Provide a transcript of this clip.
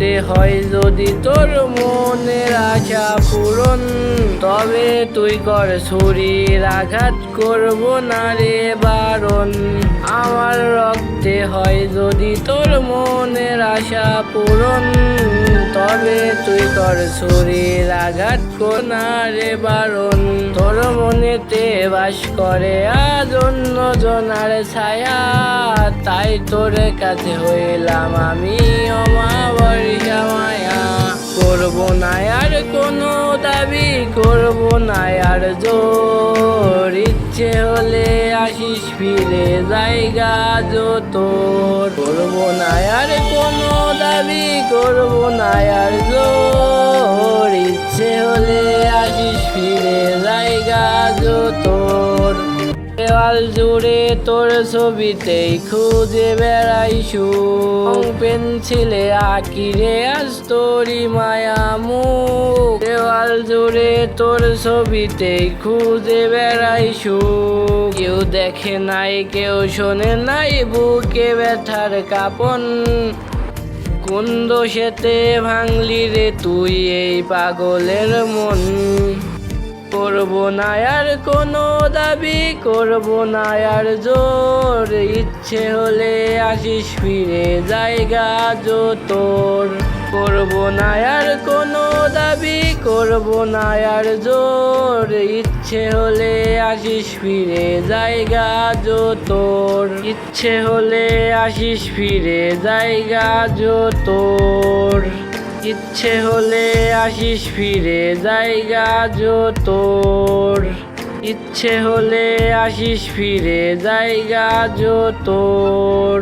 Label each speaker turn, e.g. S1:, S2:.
S1: করতে হয় যদি তোর মনের আশা পূরণ, তবে তুই কর শরীর আঘাত করব না রে বারণ। আমার রক্তে হয় যদি তোর মনের আশা পূরণ, তবে তুই কর শরীর আঘাত না রে বারণ। তোর মনেতে বাস করে আজ অন্য জনার ছায়া, তাই তোর কাছে হইলাম আমি অমাবর্ষা মায়া করব না, আর কোনো দাবি করব না। আর জোর ইচ্ছে হলে আসিস ফিরে, জায়গা যত করব না, আর কোনো দাবি করব না। আর জোর ইচ্ছে হলে আসিস ফিরে, জায়গা তোর দেওয়াল জুড়ে তোর ছবিতেই খুঁজে বেড়াই সুখ। পেন্সিলে আঁকি রে আজ তোরি মায়া মুখ। দেওয়াল জুড়ে তোর ছবিতেই খুঁজে বেড়াই সুখ। কেউ দেখে নাই কেউ শোনে নাই বুকে ব্যথার কাপন। কোন দোষেতে ভাঙলি রে তুই এই পাগলের মন? করব না আর কোনো দাবি, করব না আর জোর। ইচ্ছে হলে আসিস ফিরে, জায়গা যো তোর করব না আর কোনো দাবি, করব না আর জোর। ইচ্ছে হলে আসিস ফিরে, জায়গা যো তোর ইচ্ছে হলে আসিস ফিরে, জায়গা যো তোর ইচ্ছে হলে আসিস ফিরে জায়গা তোর ইচ্ছে হলে আসিস ফিরে জায়গা তোর